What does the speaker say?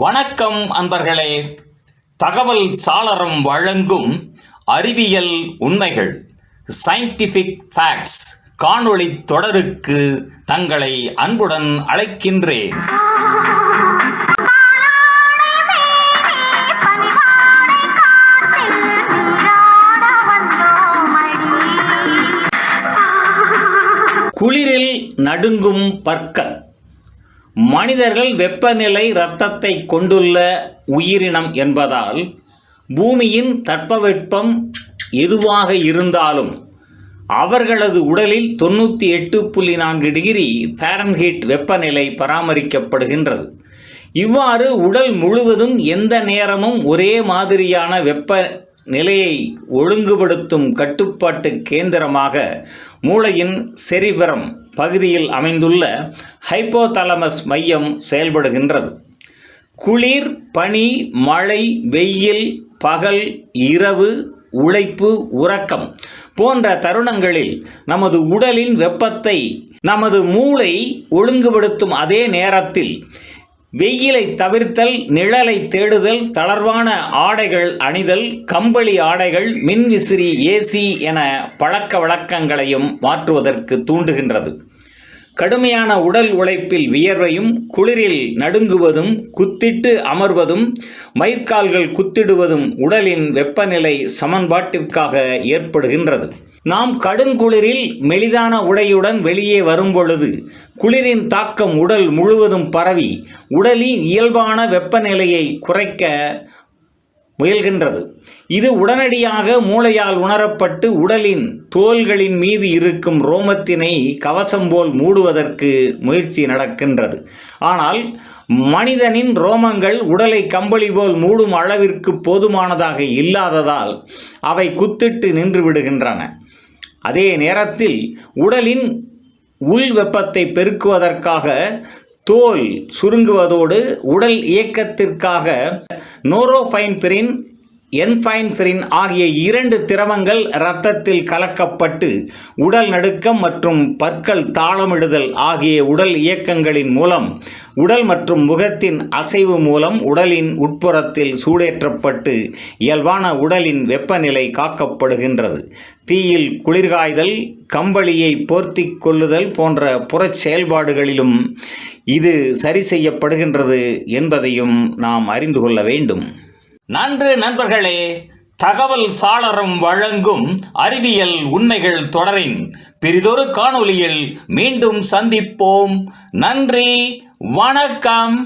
வணக்கம் அன்பர்களே. தகவல் சாளரம் வழங்கும் அறிவியல் உண்மைகள் சயின்டிஃபிக் ஃபேக்ட்ஸ் காணொளி தொடருக்கு தங்களை அன்புடன் அழைக்கின்றேன். குளிரில் நடுங்கும் பற்கள். மனிதர்கள் வெப்பநிலை இரத்தத்தை கொண்டுள்ள உயிரினம் என்பதால் பூமியின் தட்பவெப்பம் எதுவாக இருந்தாலும் அவர்களது உடலில் தொண்ணூற்றி எட்டு புள்ளி நான்கு டிகிரி ஃபாரன்ஹீட் வெப்பநிலை பராமரிக்கப்படுகின்றது. இவ்வாறு உடல் முழுவதும் எந்த நேரமும் ஒரே மாதிரியான வெப்ப நிலையை ஒழுங்குபடுத்தும் கட்டுப்பாட்டு கேந்திரமாக மூளையின் செரிபரம் பகுதியில் அமைந்துள்ள ஹைப்போதலமஸ் மையம் செயல்படுகின்றது. குளிர் பனி மழை வெயில் பகல் இரவு உழைப்பு உறக்கம் போன்ற தருணங்களில் நமது உடலின் வெப்பத்தை நமது மூளை ஒழுங்குபடுத்தும் அதே நேரத்தில் வெயிலை தவிர்த்தல் நிழலை தேடுதல் தளர்வான ஆடைகள் அணிதல் கம்பளி ஆடைகள் மின்விசிறி ஏசி என பழக்க வழக்கங்களையும் மாற்றுவதற்கு தூண்டுகின்றது. கடுமையான உடல் உழைப்பில் வியர்வையும் குளிரில் நடுங்குவதும் குத்திட்டு அமர்வதும் மயிர்கால்கள் குத்திடுவதும் உடலின் வெப்பநிலை சமன்பாட்டிற்காக ஏற்படுகின்றது. நாம் கடுங்குளிரில் மெலிதான உடையுடன் வெளியே வரும்பொழுது குளிரின் தாக்கம் உடல் முழுவதும் பரவி உடலின் இயல்பான வெப்பநிலையை குறைக்க முயல்கின்றது. இது உடனடியாக மூளையால் உணரப்பட்டு உடலின் தோள்களின் மீது இருக்கும் ரோமத்தினை கவசம் போல் மூடுவதற்கு முயற்சி நடக்கின்றது. ஆனால் மனிதனின் ரோமங்கள் உடலை கம்பளி போல் மூடும் அளவிற்கு போதுமானதாக இல்லாததால் அவை குத்திட்டு நின்று விடுகின்றன. அதே நேரத்தில் உடலின் உள் வெப்பத்தை பெருக்குவதற்காக தோல் சுருங்குவதோடு உடல் இயக்கத்திற்காக நோரோஃபைன்பிரின் என்ஃபைன்பிரின் ஆகிய இரண்டு திரவங்கள் இரத்தத்தில் கலக்கப்பட்டு உடல் நடுக்கம் மற்றும் பற்கள் தாளமிடுதல் ஆகிய உடல் இயக்கங்களின் மூலம் உடல் மற்றும் முகத்தின் அசைவு மூலம் உடலின் உட்புறத்தில் சூடேற்றப்பட்டு இயல்பான உடலின் வெப்பநிலை காக்கப்படுகின்றது. தீயில் குளிர்காய்தல் கம்பளியை போர்த்தி கொள்ளுதல் போன்ற புறச் செயல்பாடுகளிலும் இது சரி செய்யப்படுகின்றது என்பதையும் நாம் அறிந்து கொள்ள வேண்டும். நன்று நண்பர்களே தகவல் சாளரம் வழங்கும் அறிவியல் உண்மைகள் தொடரின் பிரிதொரு காணொளியில் மீண்டும் சந்திப்போம். நன்றி வணக்கம்.